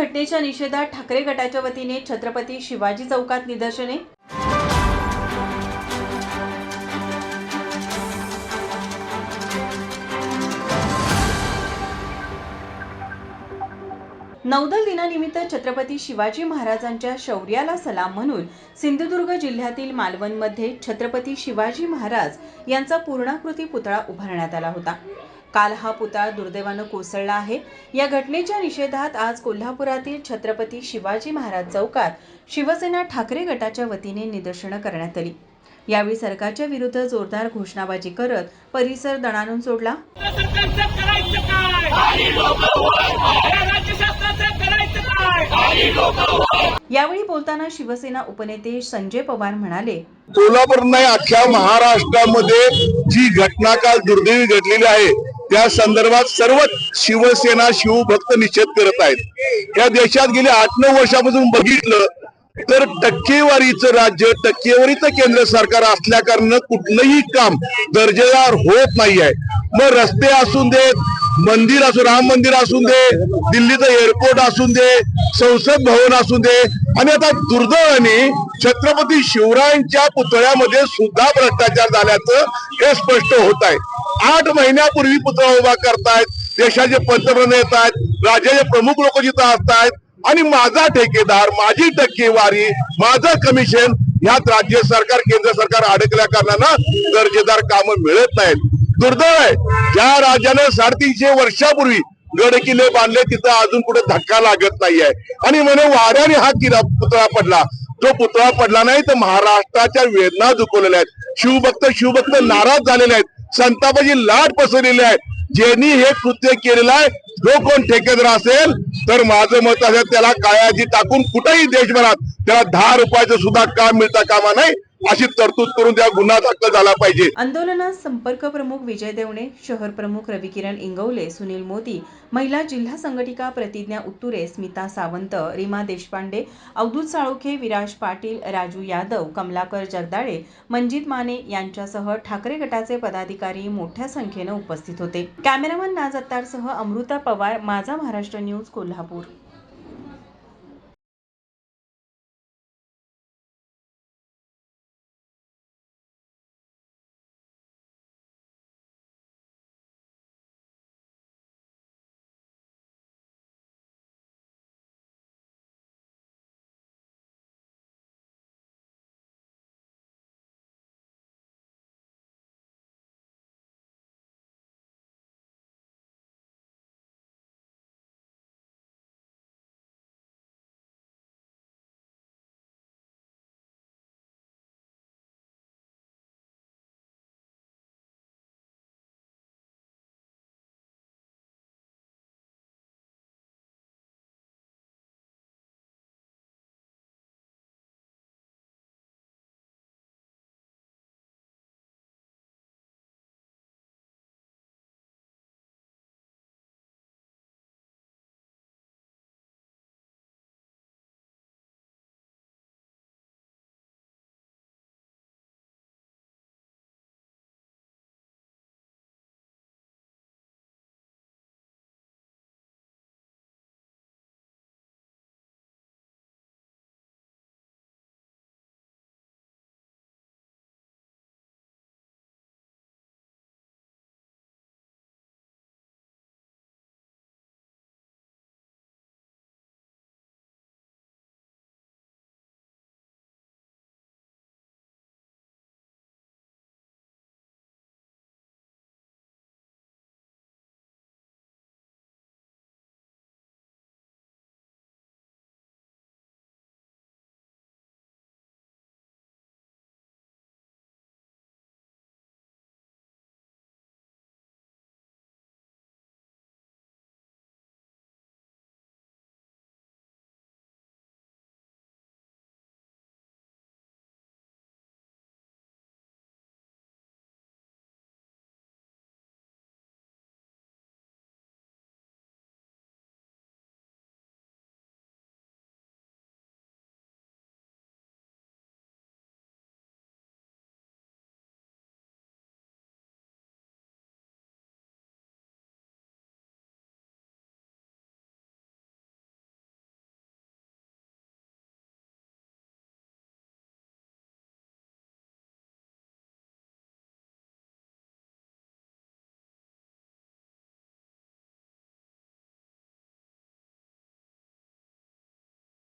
घटनेच्या निषेधात ठाकरे गटाच्या वतीने छत्रपती शिवाजी चौकात निदर्शने. नौदल दिनानिमित्त छत्रपती शिवाजी महाराजांच्या शौर्याला सलाम म्हणून सिंधुदुर्ग जिल्ह्यातील मालवणमध्ये छत्रपती शिवाजी महाराज यांचा पूर्णाकृती पुतळा उभारण्यात आला होता. काल हा पुतळा दुर्दैवानं कोसळला आहे. या घटनेच्या निषेधात आज कोल्हापुरातील छत्रपती शिवाजी महाराज चौकात शिवसेना ठाकरे गटाच्या वतीने निदर्शनं करण्यात आली. यावेळी सरकारच्या विरुद्ध जोरदार घोषणाबाजी करत परिसर दणानून सोडला. यावेळी बोलताना शिवसेना उपनेते संजय पवार म्हणाले सोलापूर नाही अख्ख्या महाराष्ट्रामध्ये जी घटना काल दुर्दैवी घडलेली आहे त्या संदर्भात सर्व शिवसेना शिवभक्त निषेध करत आहेत. या देशात गेल्या आठ नऊ वर्षापासून बघितलं तर टक्केवारीचं राज्य टक्केवारीचं केंद्र सरकार असल्या कुठलंही काम दर्जेदार होत नाही आहे मग रस्ते असून देत मंदिर असू राम मंदिर असून दे दिल्लीचं एअरपोर्ट असून दे संसद भवन असून दे. आणि आता दुर्दैवाने छत्रपती शिवरायांच्या पुतळ्यामध्ये सुद्धा भ्रष्टाचार झाल्याचं हे स्पष्ट होत आहे. आठ महिन्यापूर्वी पुतळा उभा करतायत देशाचे पंतप्रधान येत आहेत राज्याचे प्रमुख लोक जिथं असतायत आणि माझा ठेकेदार माझी टक्केवारी माझं कमिशन ह्यात राज्य सरकार केंद्र सरकार अडकल्या कारणानं दर्जेदार कामं मिळत नाहीत. दुर्दैव आहे ज्या राजानं साडेतीनशे वर्षापूर्वी गड किल्ले बांधले तिथं अजून कुठे धक्का लागत नाहीये. आणि म्हणे वाऱ्याने हा किल्ला पुतळा पडला. तो पुतळा पडला नाही तर महाराष्ट्राच्या वेदना दुखवलेल्या आहेत. शिवभक्त शिवभक्त नाराज झालेले आहेत. संतापाची लाट पसरलेली आहे. ज्यांनी हे कृत्य केलेलं आहे जो कोण ठेकेदार असेल तर माझं मत असेल त्याला काळाजी टाकून कुठेही देशभरात त्याला दहा रुपयाचं सुद्धा काम मिळता कामा नाही. अशी तरतूद करून त्या गुन्हा दाखल झाला पाहिजे. आंदोलनात संपर्क प्रमुख विजय देवणे शहर प्रमुख रविकिरण इंगवले सुनील मोदी महिला जिल्हा संघटिका प्रतिज्ञा उत्तुरे स्मिता सावंत रीमा देशपांडे अवधूत साळोखे विराज पाटील राजू यादव कमलाकर जगदाळे मंजित माने यांच्यासह ठाकरे गटाचे पदाधिकारी मोठ्या संख्येनं उपस्थित होते. कॅमेरामन नाज अत्तारसह अमृता पवार माझा महाराष्ट्र न्यूज कोल्हापूर.